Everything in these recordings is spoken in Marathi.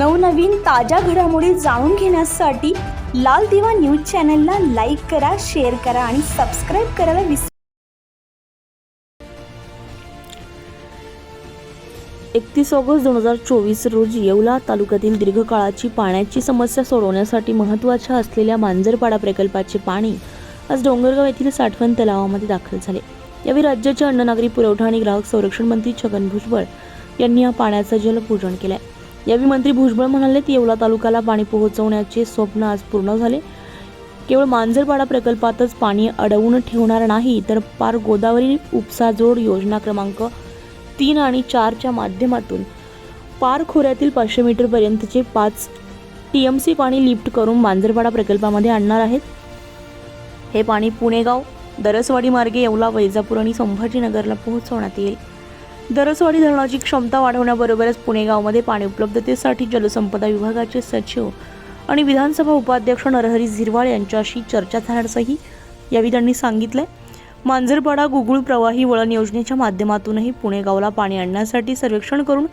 नवनवीन ताज्या घडामोडी जाणून घेण्यासाठी लाल दिवा न्यूज चॅनलला लाईक करा शेअर करा आणि सबस्क्राईब करायला विसरू एकतीस ऑगस्ट दोन हजार चोवीस रोजी येवला तालुक्यातील दीर्घकाळाची पाण्याची समस्या सोडवण्यासाठी महत्त्वाच्या असलेल्या मांजरपाडा प्रकल्पाचे पाणी आज डोंगरगाव येथील साठवण तलावामध्ये दाखल झाले. यावेळी राज्याचे अन्न नागरी पुरवठा आणि ग्राहक संरक्षण मंत्री छगन भुजबळ यांनी या पाण्याचं जलपूजन आहे यावेळी मंत्री भुजबळ म्हणाले येवला तालुक्याला पाणी पोहोचवण्याचे स्वप्न आज पूर्ण झाले. केवळ मांजरपाडा प्रकल्पातच पाणी अडवून ठेवणार नाही तर पार गोदावरी उपसा जोड योजना क्रमांक तीन आणि चारच्या माध्यमातून पार खोऱ्यातील पाचशे मीटरपर्यंतचे पाच टी एम सी पाणी लिफ्ट करून मांजरपाडा प्रकल्पामध्ये आणणार आहेत. हे पाणी पुणेगाव दरसवाडी मार्गे येवला वैजापूर आणि संभाजीनगरला पोहोचवण्यात येईल. दरसवाडी धरणाची क्षमता वाढवण्याबरोबरच पुणेगावमध्ये पाणी उपलब्धतेसाठी जलसंपदा विभागाचे सचिव आणि विधानसभा उपाध्यक्ष नरहरी झिरवाळ यांच्याशी चर्चा झाल्याचंही यावेळी त्यांनी सांगितलंय. मांजरपाडा गुगुळ प्रवाही वळण योजनेच्या माध्यमातूनही पुणेगावला पाणी आणण्यासाठी सर्वेक्षण करून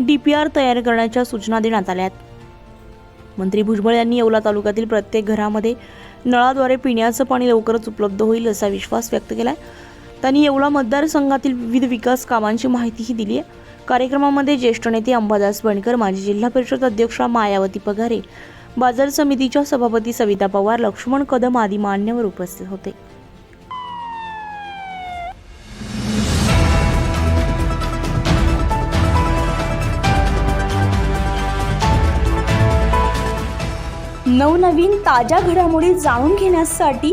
डी पी आर तयार करण्याच्या सूचना देण्यात आल्या आहेत. मंत्री भुजबळ यांनी येवला तालुक्यातील प्रत्येक घरामध्ये नळाद्वारे पिण्याचं पाणी लवकरच उपलब्ध होईल असा विश्वास व्यक्त केला आहे त्यांनी येवला मतदारसंघातील विविध विकास कामांची माहितीही दिली आहे. कार्यक्रमामध्ये ज्येष्ठ नेते अंबादास बनकर माजी जिल्हा परिषद अध्यक्षा मायावती पगारे बाजार समितीच्या सभापती सविता पवार लक्ष्मण कदम आदी मान्यवर उपस्थित होते. नवनवीन ताज्या घडामोडी जाणून घेण्यासाठी